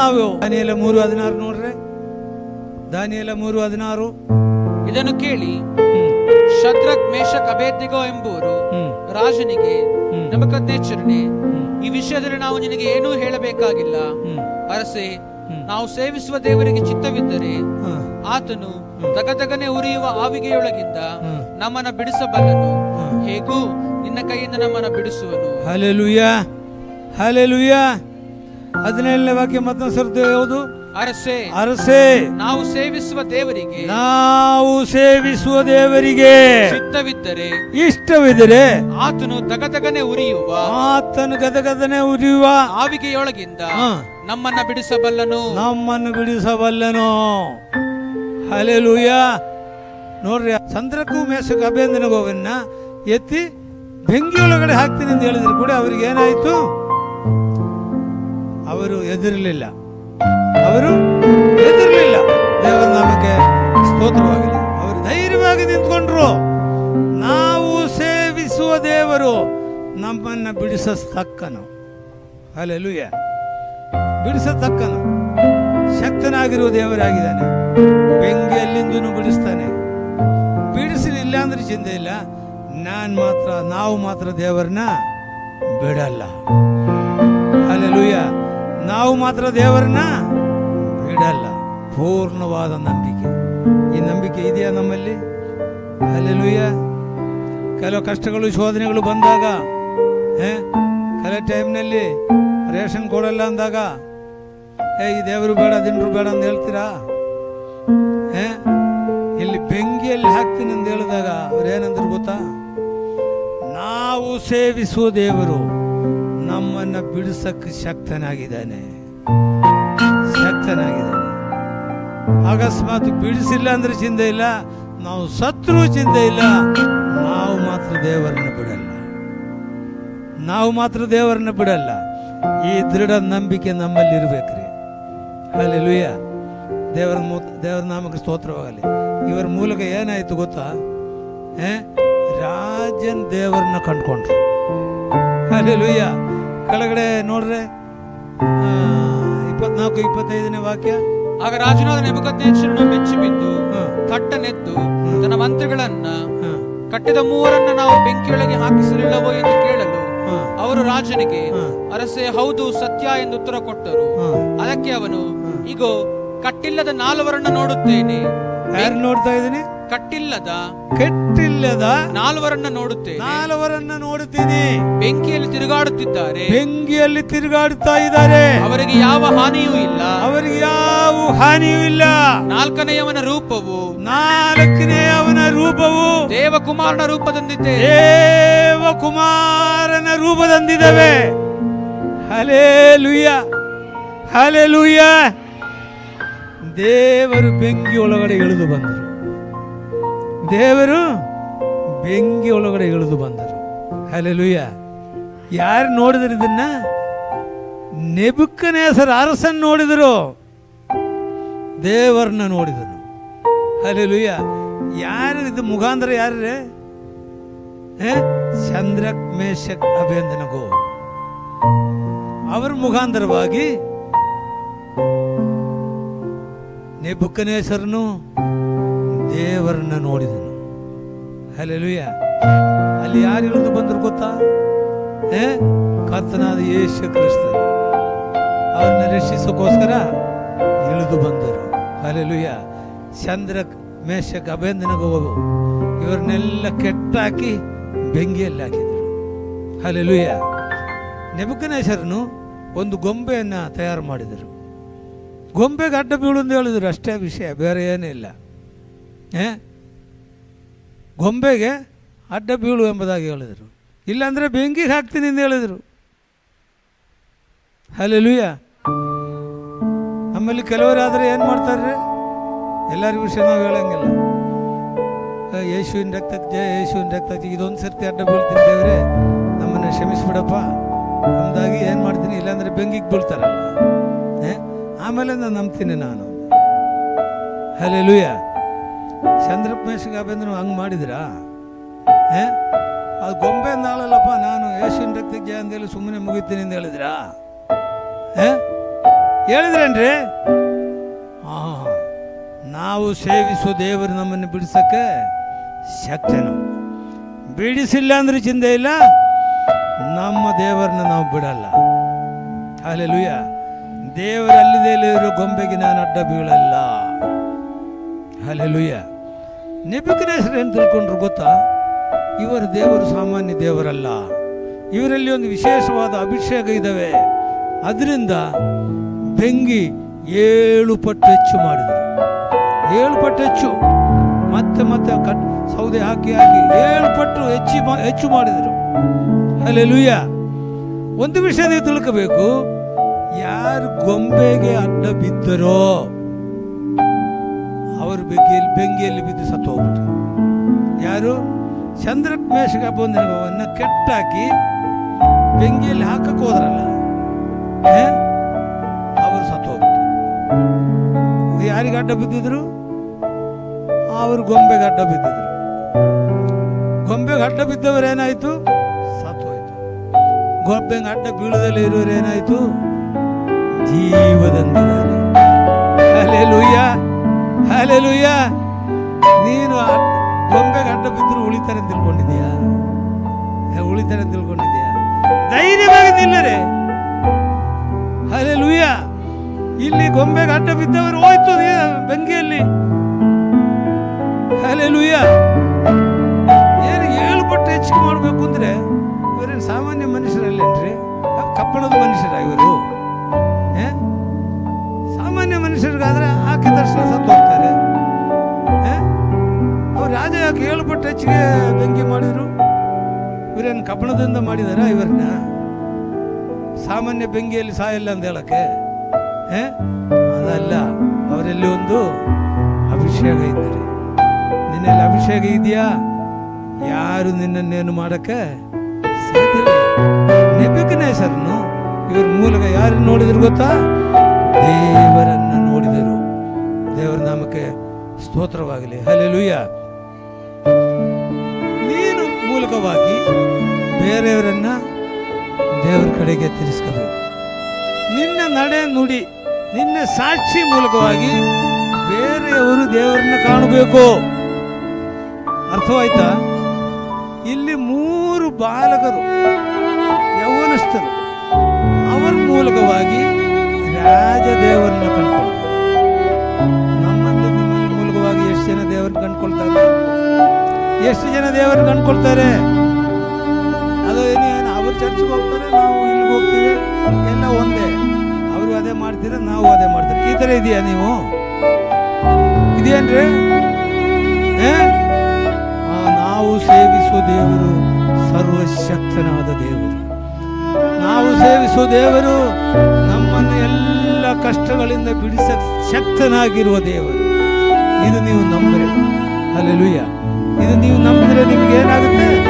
ನಾವು. ದಾನಿಯಲ್ಲ ಮೂರು ಹದಿನಾರು ನೋಡ್ರೆ? ದಾನಿಯಲ್ಲ ಮೂರು ಹದಿನಾರು. ಇದನ್ನು ಕೇಳಿ ಶತ್ರಕ್ ಶದ್ರಕ್ ಮೇಷಕ್ ಅಬೇದ್ನಿಗೋ ಎಂಬುವರು ರಾಜನಿಗೆ. ನಮಕದ್ನೇಶ್ವರನೇ ಹ್ಮ್. ಈ ವಿಷಯದಲ್ಲಿ ನಾವು ನಿನಗೆ ಏನೂ ಹೇಳಬೇಕಾಗಿಲ್ಲ. ಅರಸೆ ನಾವು ಸೇವಿಸುವ ದೇವರಿಗೆ ಚಿತ್ತವಿದ್ದರೆ ಆತನು ತಗತಗನೆ ಉರಿಯುವ ಆವಿಗೆಯೊಳಗಿಂದ. ನಮ್ಮನ್ನ ಬಿಡಿಸಬಲ್ಲನು. ಹೇಗೂ ನಿನ್ನ ಕೈಯಿಂದ ನಮ್ಮನ್ನ ಬಿಡಿಸುವನು. ಹಲೆಲುಯ್ಯ ಹಲೆಲುಯ್ಯ ಹದಿನೇಳನೇ ವಾಕ್ಯ ಮತ್ತೊಂದು ಯಾವುದು? ಅರಸೆ ಅರಸೆ ನಾವು ಸೇವಿಸುವ ದೇವರಿಗೆ ನಾವು ಸೇವಿಸುವ ದೇವರಿಗೆ ಚಿತ್ತವಿದ್ದರೆ ಇಷ್ಟವಿದ್ದರೆ ಆತನು ತಗತಗನೆ ಉರಿಯುವ ಆತನು ಗದಗದನೆ ಉರಿಯುವ. ಆವಿಗೆಯೊಳಗಿಂದ. ನಮ್ಮನ್ನ ಬಿಡಿಸಬಲ್ಲನು. ನಮ್ಮನ್ನು ಬಿಡಿಸಬಲ್ಲನು. ಹಲೆಲುಯ್ಯ ನೋಡ್ರಿ ಚಂದ್ರಕ್ಕೂ ಮೇಷಕ್ಕೆ ಅಭಿನಂದನಗೋವನ್ನ ಎತ್ತಿ ಬೆಂಕಿಯೊಳಗಡೆ ಹಾಕ್ತೀನಿ ಅಂತ ಹೇಳಿದ್ರು ಕೂಡ ಅವ್ರಿಗೆ ಏನಾಯ್ತು? ಅವರು ಎದುರಲಿಲ್ಲ ಅವರು ಎದುರಲಿಲ್ಲ ದೇವರ ನಾಮಕ್ಕೆ ಸ್ತೋತ್ರವಾಗಿಲ್ಲ. ಅವರು ಧೈರ್ಯವಾಗಿ ನಿಂತ್ಕೊಂಡ್ರು. ನಾವು ಸೇವಿಸುವ ದೇವರು ನಮ್ಮನ್ನ ಬಿಡಿಸತಕ್ಕನು. ಅಲ್ಲೆಲುಯ್ಯ ಬಿಡಿಸತಕ್ಕನು. ಶಕ್ತನಾಗಿರುವ ದೇವರಾಗಿದ್ದಾನೆ. ಅಲ್ಲಿಂದ ಬಿಡಿಸ್ತಾನೆ. ಬಿಡಿಸಲಿಲ್ಲ ಅಂದ್ರೆ ಚಿಂತೆ ಇಲ್ಲ. ನಾನು ಮಾತ್ರ, ನಾವು ಮಾತ್ರ ದೇವರನ್ನ ಬಿಡಲ್ಲ. ಅಲ್ಲೆಲುಯ್ಯ ನಾವು ಮಾತ್ರ ದೇವರನ್ನ ಬಿಡಲ್ಲ. ಪೂರ್ಣವಾದ ನಂಬಿಕೆ. ಈ ನಂಬಿಕೆ ಇದೆಯಾ ನಮ್ಮಲ್ಲಿ? ಅಲ್ಲೆಲುಯ್ಯ ಕೆಲವು ಕಷ್ಟಗಳು, ಶೋಧನೆಗಳು ಬಂದಾಗ ಕೆಲವು ಟೈಮ್ನಲ್ಲಿ ರೇಷನ್ ಕೊಡಲ್ಲ ಅಂದಾಗ ಏ ಈ ದೇವರು ಬೇಡ, ದಿನರು ಬೇಡ ಅಂತ ಹೇಳ್ತೀರಾ? ಏ ಇಲ್ಲಿ ಬೆಂಕಿಯಲ್ಲಿ ಹಾಕ್ತೀನಿ ಅಂತ ಹೇಳಿದಾಗ ಅವ್ರು ಏನಂದ್ರು ಗೊತ್ತಾ? ನಾವು ಸೇವಿಸುವ ದೇವರು ನಮ್ಮನ್ನ ಬಿಡಿಸಕ್ಕೆ ಶಕ್ತನಾಗಿದ್ದಾನೆ. ಶಕ್ತನಾಗಿದ್ದಾನೆ. ಅಕಸ್ಮಾತ್ ಬಿಡಿಸಿಲ್ಲ ಅಂದ್ರೆ ಚಿಂತೆ ಇಲ್ಲ. ನಾವು ಸತ್ರು ಚಿಂತೆ ಇಲ್ಲ. ನಾವು ಮಾತ್ರ ದೇವರನ್ನ ಬಿಡಲ್ಲ. ನಾವು ಮಾತ್ರ ದೇವರನ್ನ ಬಿಡಲ್ಲ. ಈ ದೃಢ ನಂಬಿಕೆ ನಮ್ಮಲ್ಲಿ ಇರ್ಬೇಕ್ರಿ. ಅಲ್ಲಿ ಲುಯ್ಯ ದೇವರ ದೇವರ ನಾಮಕ್ಕೆ ಸ್ತೋತ್ರವಾಗಲಿ ಇವರ ಮೂಲಕ ಏನಾಯ್ತು ಗೊತ್ತಾ? ಏ ರಾಜನ್ ದೇವರನ್ನ ಕಂಡ್ಕೊಂಡ್ರು. ಅಲ್ಲಿ ಲುಯ್ಯ ಕೆಳಗಡೆ ನೋಡ್ರೆ ಇಪ್ಪತ್ನಾಲ್ಕು ಇಪ್ಪತ್ತೈದನೇ ವಾಕ್ಯ. ಆಗ ರಾಜನಾದ ನೆಬಕದ್ನೇಶ್ವರನು ಬೆಚ್ಚಿ ಬಿದ್ದು ಕಟ್ಟನೆದ್ದು ತಟ್ಟನೆದ್ದು ತನ್ನ ಮಂತ್ರಿಗಳನ್ನ ಕಟ್ಟಿದ ಮೂವರನ್ನ ನಾವು ಬೆಂಕಿಯೊಳಗೆ ಹಾಕಿಸಲಿಲ್ಲವೋ ಎಂದು ಕೇಳಲು ಅವರು ರಾಜನಿಗೆ. ಅರಸೆ ಹೌದು ಸತ್ಯ ಎಂದು ಉತ್ತರ ಕೊಟ್ಟರು. ಅದಕ್ಕೆ ಅವನು ಇಗೋ ಕಟ್ಟಿಲ್ಲದ ನಾಲ್ವರನ್ನ ನೋಡುತ್ತೇನೆ. ಯಾರು ನೋಡ್ತಾ ಇದ್ದೀನಿ? ಕಟ್ಟಿಲ್ಲದ ಕಟ್ಟಿಲ್ಲದ ನಾಲ್ವರನ್ನ ನೋಡುತ್ತೇನೆ. ನಾಲ್ವರನ್ನ ನೋಡುತ್ತೇನೆ. ಬೆಂಕಿಯಲ್ಲಿ ತಿರುಗಾಡುತ್ತಿದ್ದಾರೆ. ಬೆಂಕಿಯಲ್ಲಿ ತಿರುಗಾಡುತ್ತಾ ಇದ್ದಾರೆ. ಅವರಿಗೆ ಯಾವ ಹಾನಿಯೂ ಇಲ್ಲ. ಅವರಿಗೆ ಯಾವ ಹಾನಿಯೂ ಇಲ್ಲ. ನಾಲ್ಕನೆಯವನ ರೂಪವು. ನಾಲ್ಕನೇ ಅವನ ರೂಪವು. ದೇವಕುಮಾರನ ರೂಪದಂದಿದೆ. ದೇವಕುಮಾರನ ರೂಪದಂದಿದ್ದಾವೆ. ಹಲೇ ಲುಯ್ಯ ಹಲೇ ಲುಯ್ಯ ದೇವರು ಬೆಂಕಿ ಒಳಗಡೆ ಇಳಿದು ಬಂದರು. ದೇವರು ಬೆಂಕಿ ಒಳಗಡೆ ಇಳಿದು ಬಂದರು. ಹಲೇ ಲುಯ್ಯ ಯಾರು ನೋಡಿದ್ರು ಇದನ್ನ? ನೆಬುಕ್ಕನೇಸರ ಅರಸನ್ ನೋಡಿದರು. ದೇವರನ್ನ ನೋಡಿದನು. ಹಲೇ ಲುಯ್ಯ ಯಾರು ಇದು ಮುಖಾಂತರ ಯಾರ್ರೆ? ಚಂದ್ರಕ್ ಮೇಷಕ್ ಅಭಿನಂದನಗೋ ಅವರ ಮುಖಾಂತರವಾಗಿ ನೆಬುಕ್ಕನೇಸರನು ದೇವರನ್ನ ನೋಡಿದನು. ಅಲ್ಲೆಲುಯ್ಯ ಅಲ್ಲಿ ಯಾರು ಇಳಿದು ಬಂದ್ರು ಗೊತ್ತಾ? ಏ ಕರ್ತನಾದ ಯೇಸು ಕ್ರಿಸ್ತನು. ಅವ್ರನ್ನ ರಕ್ಷಿಸೋಕೋಸ್ಕರ ಇಳಿದು ಬಂದರು. ಅಲ್ಲೆಲುಯ್ಯ ಚಂದ್ರ ಮೇಷಕ್ ಅಭಿನಂದನಗೋ ಇವ್ರನ್ನೆಲ್ಲ ಕೆಟ್ಟಾಕಿ ಬೆಂಗಿಯಲ್ಲಿ ಹಾಕಿದರು. ಹಲೆಲುಯ್ಯ ನೆಬುಕನೇಶ್ವರನು ಒಂದು ಗೊಂಬೆಯನ್ನು ತಯಾರು ಮಾಡಿದರು. ಗೊಂಬೆಗೆ ಅಡ್ಡ ಬೀಳು ಅಂತ ಹೇಳಿದ್ರು. ಅಷ್ಟೇ ವಿಷಯ, ಬೇರೆ ಏನಿಲ್ಲ ಗೊಂಬೆಗೆ ಅಡ್ಡ ಬೀಳು ಎಂಬುದಾಗಿ ಹೇಳಿದರು. ಇಲ್ಲಾಂದರೆ ಬೆಂಕಿಗೆ ಹಾಕ್ತೀನಿ ಅಂತ ಹೇಳಿದರು. ಹಲೆಲುಯ್ಯ ನಮ್ಮಲ್ಲಿ ಕೆಲವರಾದರೆ ಏನು ಮಾಡ್ತಾರೆ ಎಲ್ಲರಿಗೂ ವಿಷಯ ನಾವು ಹೇಳಂಗಿಲ್ಲ ಯೇಸುವಿನ ರಕ್ತಕ್ಕೆ ಜಯ, ಯೇಸುವಿನ ರಕ್ತಕ್ಕೆ ಇದೊಂದು ಸರ್ತಿ ಅಡ್ಡ ಬೀಳ್ತೀನಿ ದೇವ್ರೆ, ನಮ್ಮನ್ನು ಕ್ಷಮಿಸ್ಬಿಡಪ್ಪ. ನಮ್ದಾಗಿ ಏನು ಮಾಡ್ತೀನಿ? ಇಲ್ಲಾಂದರೆ ಬೆಂಗಿಗೆ ಬೀಳ್ತಾರಲ್ಲ. ಆಮೇಲೆ ನಾನು ನಂಬ್ತೀನಿ ನಾನು. ಹಲೇ ಲೂಯ ಚಂದ್ರಪ್ಪ ಮೇಷಿಗೆ ಹಂಗೆ ಮಾಡಿದ್ರಾ? ಏ ಅದು ಗೊಂಬೆ ನಾಳಲ್ಲಪ್ಪ ನಾನು ಏಷ್ಯನ್ ರಕ್ತ ಜಯ ಅಂತ ಸುಮ್ಮನೆ ಮುಗಿತೀನಿ ಅಂತ ಹೇಳಿದ್ರಾ? ಏ ಹೇಳಿದ್ರೇನ್ರಿ? ಆ, ನಾವು ಸೇವಿಸುವ ದೇವರು ನಮ್ಮನ್ನು ಬಿಡಿಸೋಕ್ಕೆ ಶಕ್ತನು. ಬಿಡಿಸಿಲ್ಲ ಅಂದ್ರೆ ಚಿಂತೆ ಇಲ್ಲ. ನಮ್ಮ ದೇವರನ್ನ ನಾವು ಬಿಡಲ್ಲ. ಅಲ್ಲೆಲುಯ್ಯ ದೇವರಲ್ಲಿದೆ ಇರೋ ಗೊಂಬೆಗೆ ನಾನು ಅಡ್ಡ ಬೀಳಲ್ಲ. ಅಲ್ಲೆಲುಯ್ಯ ನೆಬಕನೇಶ್ವರ ಏನು ತಿಳ್ಕೊಂಡ್ರು ಗೊತ್ತಾ? ಇವರ ದೇವರು ಸಾಮಾನ್ಯ ದೇವರಲ್ಲ. ಇವರಲ್ಲಿ ಒಂದು ವಿಶೇಷವಾದ ಅಭಿಷೇಕ ಇದ್ದಾವೆ ಅದರಿಂದ ಬೆಂಗಿ ಏಳು ಪಟ್ಟು ಹೆಚ್ಚು ಮಾಡಿದರು. ಏಳು ಪಟ್ಟು ಹೆಚ್ಚು. ಮತ್ತೆ ಮತ್ತೆ ಕಟ್ ಸೌದೆ ಹಾಕಿ ಹಾಕಿ ಏಳು ಪಟ್ಟು ಹೆಚ್ಚಿ ಹೆಚ್ಚು ಮಾಡಿದರು. ಅಲ್ಲೆಲುಯ್ಯ ಒಂದು ವಿಷಯ ತಿಳ್ಕೋಬೇಕು. ಯಾರು ಗೊಂಬೆಗೆ ಅಡ್ಡ ಬಿದ್ದರೋ ಅವರು ಬೆಂಕಿಯಲ್ಲಿ ಬೆಂಕಿಯಲ್ಲಿ ಬಿದ್ದು ಸತ್ತು ಹೋಗ್ಬಿಟ್ರು. ಯಾರು? ಚಂದ್ರ ಬಂದಿರುವವನ್ನು ಕೆಟ್ಟಾಕಿ ಬೆಂಕಿಯಲ್ಲಿ ಹಾಕಕ್ಕೆ ಹೋದ್ರಲ್ಲ? ಅವರು ಸತ್ತು ಹೋಗ್ಬಿಟ್ರು. ಯಾರಿಗೆ ಅಡ್ಡ ಬಿದ್ದಿದ್ರು? ಅವರು ಗೊಂಬೆಗೆ ಅಡ್ಡ ಬಿದ್ದಿದ್ರು. ಗೊಂಬೆಗೆ ಅಡ್ಡ ಬಿದ್ದವರು ಏನಾಯ್ತು? ಸತ್ತು ಹೋಯ್ತು. ಗೊಂಬೆಗೆ ಅಡ್ಡ ಬೀಳದಲ್ಲಿ ಇರೋರು ಏನಾಯ್ತು? ಅಲ್ಲೇ ಹಲೆಲುಯ್ಯ ಹಲೆಲುಯ್ಯ ನೀನು ಗೊಂಬೆಗೆ ಅಡ್ಡ ಬಿದ್ದರೂ ಉಳಿತಾರೆ ಅಂತ ತಿಳ್ಕೊಂಡಿದ್ಯಾ ಉಳಿತಾರೆ ಅಂತ ತಿಳ್ಕೊಂಡಿದ್ಯಾ ಧೈರ್ಯವಾಗಿ ನಿಲ್ಲರೆ ಹಲೆಲುಯ್ಯ ಇಲ್ಲಿ ಗೊಂಬೆಗೆ ಅಡ್ಡ ಬಿದ್ದವರು ಹೋಯ್ತು ಬೆಂಕಿಯಲ್ಲಿ. ಹಲೆಲುಯ್ಯ ಏನು ಏಳು ಪಟ್ಟು ಹೆಚ್ಚಿಗೆ ಮಾಡಬೇಕು ಅಂದ್ರೆ ಇವರೇನು ಸಾಮಾನ್ಯ ಮನುಷ್ಯರಲ್ಲೇನ್ರಿ ಕಪ್ಪಣದ ಮನುಷ್ಯರ ಇವರು? ಸಾಮಾನ್ಯ ಮನುಷ್ಯರಿಗಾದ್ರೆ ಆಕೆ ದರ್ಶನ ಸತ್ತು ರಾಜ ಯಾಕೆ ಹೇಳ್ಬಿಟ್ಟು ಹೆಚ್ಚಿಗೆ ಬೆಂಕಿ ಮಾಡಿದ್ರು. ಇವರೇನು ಕಬ್ಬಣದಿಂದ ಮಾಡಿದಾರ ಇವರನ್ನ? ಸಾಮಾನ್ಯ ಬೆಂಕಿಯಲ್ಲಿ ಸಾಯಲ್ಲ ಅಂತ ಹೇಳಕ್ಕೆ? ಅದಲ್ಲ, ಅವರಲ್ಲಿ ಒಂದು ಅಭಿಷೇಕ ಇದ್ದಾರೆ ನಿನ್ನೆಲ್ಲಿ ಅಭಿಷೇಕ ಇದೆಯಾ? ಯಾರು ನಿನ್ನನ್ನೇನು ಮಾಡಕ್ಕೆ ಸಾಧ್ಯವಿಲ್ಲ ನೆಬಕನೇಸರನು ಇವ್ರ ಮೂಲಕ ಯಾರು ನೋಡಿದ್ರು ಗೊತ್ತಾ? ದೇವರನ್ನು ನೋಡಿದರು. ದೇವರ ನಾಮಕ್ಕೆ ಸ್ತೋತ್ರವಾಗಲಿ. ಹಲೆಲುಯ್ಯ ನೀನು ಮೂಲಕವಾಗಿ ಬೇರೆಯವರನ್ನ ದೇವರ ಕಡೆಗೆ ತಿರ್ಸ್ಕೋಬೇಕು. ನಿನ್ನ ನಡೆ ನುಡಿ, ನಿನ್ನ ಸಾಕ್ಷಿ ಮೂಲಕವಾಗಿ ಬೇರೆಯವರು ದೇವರನ್ನ ಕಾಣಬೇಕು. ಅರ್ಥವಾಯ್ತಾ? ಇಲ್ಲಿ ಮೂರು ಬಾಲಕರು, ಯೌವನಸ್ಥರು. ಅವರ ಮೂಲಕವಾಗಿ ರಾಜದೇವರನ್ನ ಕಂಡುಕೊಳ್ತಾರೆ ನಮ್ಮಲ್ಲಿ ನಿಮ್ಮಲ್ಲಿ ಮೂಲಕವಾಗಿ ಎಷ್ಟು ಜನ ದೇವರನ್ನ ಕಂಡ್ಕೊಳ್ತಾರೆ? ಎಷ್ಟು ಜನ ದೇವರು ಕಂಡ್ಕೊಳ್ತಾರೆ ಅದು ಏನೇನು ಅವ್ರು ಚರ್ಚ್ಗೆ ಹೋಗ್ತಾರೆ, ನಾವು ಇಲ್ಲಿಗೆ ಹೋಗ್ತೀವಿ. ಎಲ್ಲ ಒಂದೇ. ಅವರು ಅದೇ ಮಾಡ್ತೀರ, ನಾವು ಅದೇ ಮಾಡ್ತೀವಿ ಈ ಥರ ಇದೆಯಾ ನೀವು? ಇದೆಯೇನ್ರಿ ನಾವು ಸೇವಿಸುವ ದೇವರು ಸರ್ವಶಕ್ತನಾದ ದೇವರು. ನಾವು ಸೇವಿಸುವ ದೇವರು ನಮ್ಮನ್ನು ಎಲ್ಲ ಕಷ್ಟಗಳಿಂದ ಬಿಡಿಸ ಶಕ್ತನಾಗಿರುವ ದೇವರು. ಇದು ನೀವು ನಂಬರೆ ಅಲ್ಲೆಲುಯ್ಯ ಇದು ನೀವು ನಂಬಿದ್ರೆ ನಿಮ್ಗೆ ಏನಾಗುತ್ತೆ?